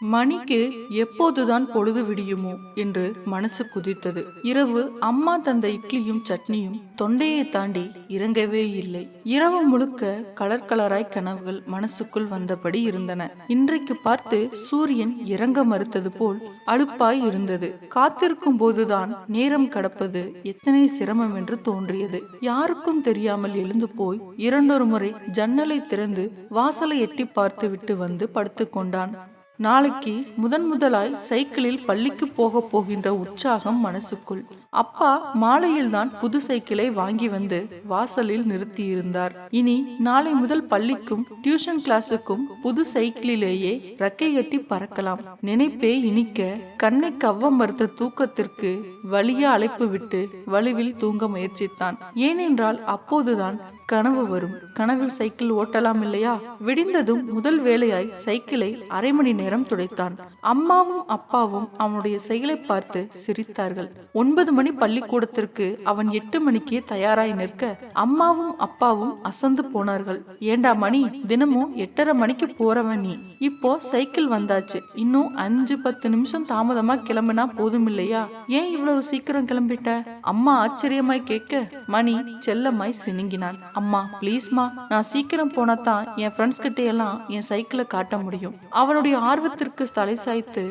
மணிக்கு எப்போதுதான் பொழுது விடியுமோ என்று மனசு குதித்தது. இரவு அம்மா தந்த இட்லியும் சட்னியும் தொண்டையை தாண்டி இறங்கவே இல்லை. இரவு முழுக்க கலர் கலராய் கனவுகள் மனசுக்குள் வந்தபடி இருந்தன. இன்றைக்கு பார்த்து சூரியன் இறங்க மறுத்தது போல் அலுப்பாய் இருந்தது. காத்திருக்கும் போதுதான் நேரம் கடப்பது எத்தனை சிரமம் என்று தோன்றியது. யாருக்கும் தெரியாமல் எழுந்து போய் இரண்டொரு முறை ஜன்னலை திறந்து வாசலை எட்டி பார்த்து விட்டு வந்து படுத்துக்கொண்டான் நாளைக்கு முதன் முதலாய் சைக்கிளில் பள்ளிக்கு போக போகின்ற உற்சாகம் மனசுக்குள். அப்பா மாலையில் தான் புது சைக்கிளை வாங்கி வந்து வாசலில் நிறுத்தியிருந்தார். இனி நாளை முதல் பள்ளிக்கும் டியூஷன் கிளாஸுக்கும் புது சைக்கிளிலேயே ரெக்கை கட்டி பறக்கலாம். நினைப்பே இனிக்க கண்ணை கவ்வம் மறுத்த தூக்கத்திற்கு வலிய அழைப்பு விட்டு வலுவில் தூங்க முயற்சித்தான். ஏனென்றால் அப்போதுதான் கனவு வரும். கனவில் சைக்கிள் ஓட்டலாம் இல்லையா? விடிந்ததும் முதல் வேலையாய் சைக்கிளை அரை மணி நேரம் துடைத்தான். அம்மாவும் அப்பாவும் அவனுடைய செயலை பார்த்து சிரித்தார்கள். ஒன்பது மணி பள்ளிக்கூடத்திற்கு அவன் எட்டு மணிக்கே தயாராய் நிற்க அம்மாவும் அப்பாவும் அசந்து போனார்கள். ஏண்டா மணி தினமும் எட்டரை மணிக்கு போறவன் நீ. இப்போ சைக்கிள் வந்தாச்சு. இன்னும் அஞ்சு பத்து நிமிஷம் தாமதமா கிளம்பினா போதும் இல்லையா ஏன் இவ்வளவு சீக்கிரம் கிளம்பிட்ட? அம்மா ஆச்சரியமாய் கேட்க மணி செல்லமாய் சினுங்கினான் அம்மா ப்ளீஸ்மா நான் சீக்கிரம் போனா தான் என் ஃப்ரெண்ட்ஸ் கிட்ட எல்லாம் என் சைக்கிளை காட்ட முடியும். அவனுடைய ஆர்வத்திற்கு தலை சாய்த்து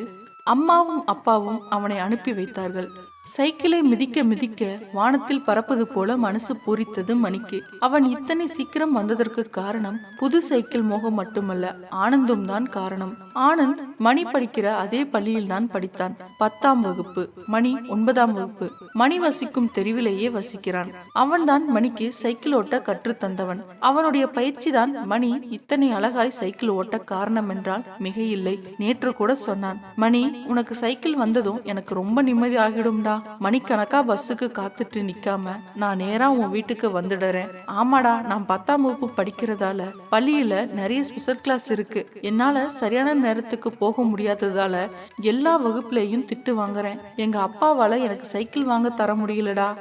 அம்மாவும் அப்பாவும் அவனை அனுப்பி வைத்தார்கள். சைக்கிளை மிதிக்க மிதிக்க வானத்தில் பறப்பது போல மனசு பூரித்தது மணிக்கு. அவன் இத்தனை சீக்கிரம் வந்ததற்கு காரணம் புது சைக்கிள் மோகம் மட்டுமல்ல ஆனந்தும் தான் காரணம். ஆனந்த் மணி படிக்கிற அதே பள்ளியில் தான் படித்தான். பத்தாம் வகுப்பு. மணி ஒன்பதாம் வகுப்பு. மணி வசிக்கும் தெருவிலேயே வசிக்கிறான். அவன்தான் மணிக்கு சைக்கிள் ஓட்ட கற்று தந்தவன். அவனுடைய பயிற்சி தான் மணி இத்தனை அழகாய் சைக்கிள் ஓட்ட காரணம் என்றால் மிக இல்லை நேற்று கூட சொன்னான் மணி உனக்கு சைக்கிள் வந்ததும் எனக்கு ரொம்ப நிம்மதி ஆகிடும்டா. மணிக்கணக்கா பஸ்ஸுக்கு காத்துட்டு நிக்காம நான் நேரா உன் வீட்டுக்கு வந்துடுறேன். ஆமாடா நான் பத்தாம் வகுப்பு படிக்கிறதால பள்ளியில நிறைய ஸ்பெஷல் கிளாஸ் இருக்கு. என்னால சரியான நேரத்துக்கு போக முடியாததால எல்லா வகுப்புலயும் திட்டு வாங்குறேன். எங்க அப்பாவால எனக்கு சைக்கிள் வாங்க தர முடியலடா.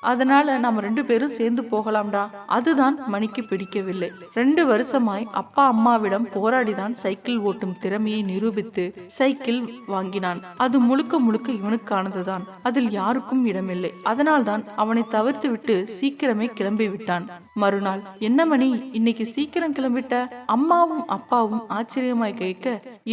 அதனால நாம ரெண்டு பேரும் சேர்ந்து போகலாம்டா. அதுதான் மணிக்கு பிடிக்கவில்லை. ரெண்டு வருஷமாய் அப்பா அம்மாவிடம் போராடிதான் சைக்கிள் ஓட்டும் திறமையை நிரூபித்து சைக்கிள் வாங்கினான். அது முழுக்க முழுக்க இவனுக்கானதுதான். அதில் யாருக்கும் இடமில்லை. அதனால்தான் அவனை தவிர்த்து விட்டு சீக்கிரமே கிளம்பி விட்டான் மறுநாள் என்ன மணி? இன்னைக்கு சீக்கிரம் கிளம்பிட்ட அம்மாவும் அப்பாவும் ஆச்சரியமாய் கேட்க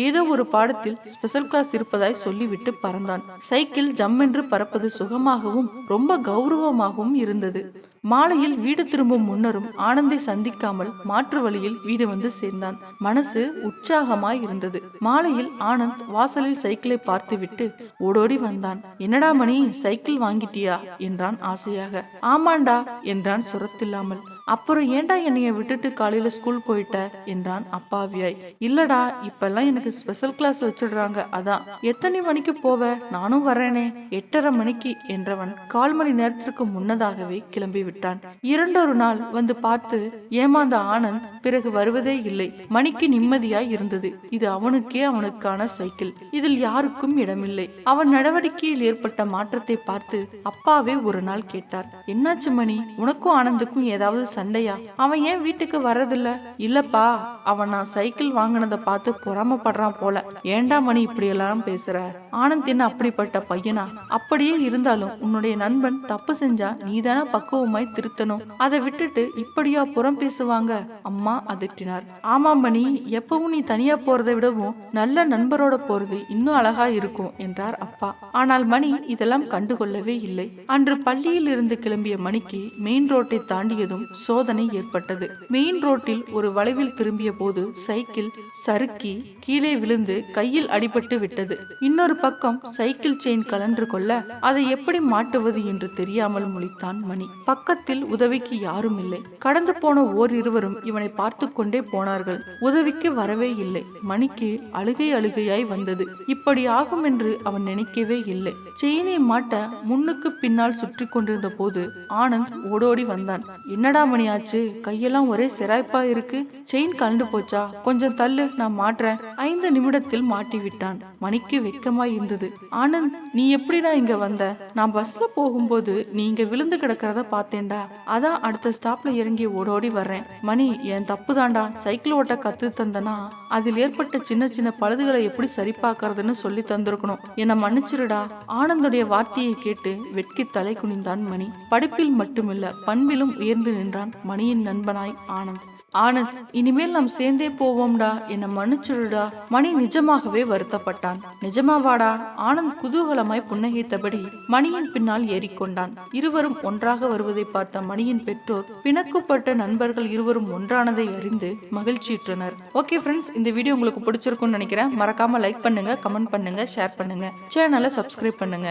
ஏதோ ஒரு பாடத்தில் ஸ்பெஷல் கிளாஸ் இருப்பதாய் சொல்லிவிட்டு பறந்தான். சைக்கிள் ஜம்மென்று பறப்பது சுகமாகவும் ரொம்ப கௌரவமாகவும் இருந்தது. மாலையில் வீடு திரும்பும் முன்னரும் ஆனந்தை சந்திக்காமல் மாற்று வழியில் வீடு வந்து சேர்ந்தான். மனசு உற்சாகமாய் இருந்தது. மாலையில் ஆனந்த் வாசலில் சைக்கிளை பார்த்துவிட்டு ஓடோடி வந்தான். என்னடா மணி? சைக்கிள் வாங்கிட்டியா? என்றான் ஆசையாக. ஆமாண்டா என்றான் சுரத்தில்லாமல். அப்புறம் ஏன்டா என்னைய விட்டுட்டு காலையில ஸ்கூல் போயிட்ட? என்றான் அப்பாவியாய். இல்லடா இப்பெல்லாம் எனக்கு ஸ்பெஷல் கிளாஸ் வச்சிடுறாங்க. அதான் எத்தனை மணிக்கு போவ? நானும் வரேனே எட்டரை மணிக்கு என்றவன் கால் மணி நேரத்திற்கு முன்னதாகவே கிளம்பி விட்டான். இரண்டொரு நாள் வந்து பார்த்து ஏமாந்த ஆனந்த் பிறகு வருவதே இல்லை. மணிக்கு நிம்மதியாய் இருந்தது. இது அவனுக்கே அவனுக்கான சைக்கிள் இதில் யாருக்கும் இடமில்லை. அவன் நடவடிக்கையில் ஏற்பட்ட மாற்றத்தை பார்த்து அப்பாவே ஒரு நாள் கேட்டார். என்னாச்சு மணி? உனக்கும் ஆனந்துக்கும் ஏதாவது சண்டையா? அவன் ஏன் வீட்டுக்கு வர்றதில்ல? இல்லப்பா அவன் நான் சைக்கிள் வாங்கினதை பார்த்து பொறாமப்படுறான் போல. ஏண்டா மணி இப்படி எல்லாம் பேசுற? ஆனந்தின் அப்படிப்பட்ட பையனா? அப்படியே இருந்தாலும் உன்னுடைய நண்பன் தப்பு செஞ்சா நீதானே பக்குவமாய் திருத்தணும். அதை விட்டுட்டு இப்படியா புறம் பேசுவாங்க? அம்மா அதட்டினார். ஆமாம் மணி எப்பவும் நீ தனியா போறதை விடவும் நல்ல நண்பரோட போறது இன்னும் அழகா இருக்கும் என்றார் அப்பா. ஆனால் மணி இதெல்லாம் கண்டுகொள்ளவே இல்லை. அன்று பள்ளியில் இருந்து கிளம்பிய மணிக்கு மெயின் ரோட்டை தாண்டியதும் சோதனை ஏற்பட்டது. மெயின் ரோட்டில் ஒரு வளைவில் திரும்பிய போது சைக்கிள் சறுக்கி கீழே விழுந்து கையில் அடிபட்டு விட்டது. இன்னொரு பக்கம் சைக்கிள் செயின் கலன்று கொள்ள அதை எப்படி மாட்டுவது என்று தெரியாமல் முழித்தான் மணி. பக்கத்தில் உதவிக்கு யாரும் இல்லை. கடந்து போன ஓர் இருவரும் இவனை பார்த்து கொண்டே போனார்கள். உதவிக்கு வரவே இல்லை. மணிக்கு அழுகை அழுகையாய் வந்தது. இப்படி ஆகும் என்று அவன் நினைக்கவே இல்லை. செயினை மாட்ட முன்னுக்கு பின்னால் சுற்றி கொண்டிருந்த போது ஆனந்த் ஓடோடி வந்தான். என்னடா மணி ஆச்சு கையெல்லாம் ஒரே சிராய்ப்பா இருக்கு. செயின் கலண்டு போச்சா? கொஞ்சம் தள்ளு நான் மாட்டுறேன் ஐந்து நிமிடத்தில் மாட்டி விட்டான். மணிக்கு வெக்கமாய் இருந்தது. ஆனந்த் நீ எப்படிடா இங்க வந்த? நான் பஸ்ல போகும்போது நீ இங்க விழுந்து கிடக்கிறத பார்த்தேன்டா. அதான் அடுத்த ஸ்டாப்ல இறங்கி ஓடோடி வர்றேன். மணி என் தப்பு தாண்டா சைக்கிள் ஓட்ட கத்து தந்தனா? அதில் ஏற்பட்ட சின்ன சின்ன பழுதுகளை எப்படி சரி பார்க்கறதுன்னு சொல்லி தந்திருக்கணும். என்னை மன்னிச்சிருடா. ஆனந்துடைய வார்த்தையை கேட்டு வெட்கி தலை குனிந்தான் மணி. படிப்பில் மட்டுமில்ல பண்பிலும் உயர்ந்து நின்றான் மணியின் நண்பனாய் ஆனந்த். ஆனந்த் இனிமேல் நாம் சேர்ந்தே போவோம்டா என்னை மன்னிச்சிடுடா. மணி நிஜமாகவே வருத்தப்பட்டான். நிஜமாவாடா ஆனந்த் குதூகலமாய் புன்னகைத்தபடி மணியின் பின்னால் ஏறிக்கொண்டான். இருவரும் ஒன்றாக வருவதை பார்த்த மணியின் பெற்றோர் பிணக்குப்பட்ட நண்பர்கள் இருவரும் ஒன்றானதை அறிந்து மகிழ்ச்சியுற்றனர். ஓகே ஃப்ரெண்ட்ஸ் இந்த வீடியோ உங்களுக்கு பிடிச்சிருக்கும்னு நினைக்கிறேன். மறக்காம லைக் பண்ணுங்க கமெண்ட் பண்ணுங்க ஷேர் பண்ணுங்க. சேனலை சப்ஸ்கிரைப் பண்ணுங்க.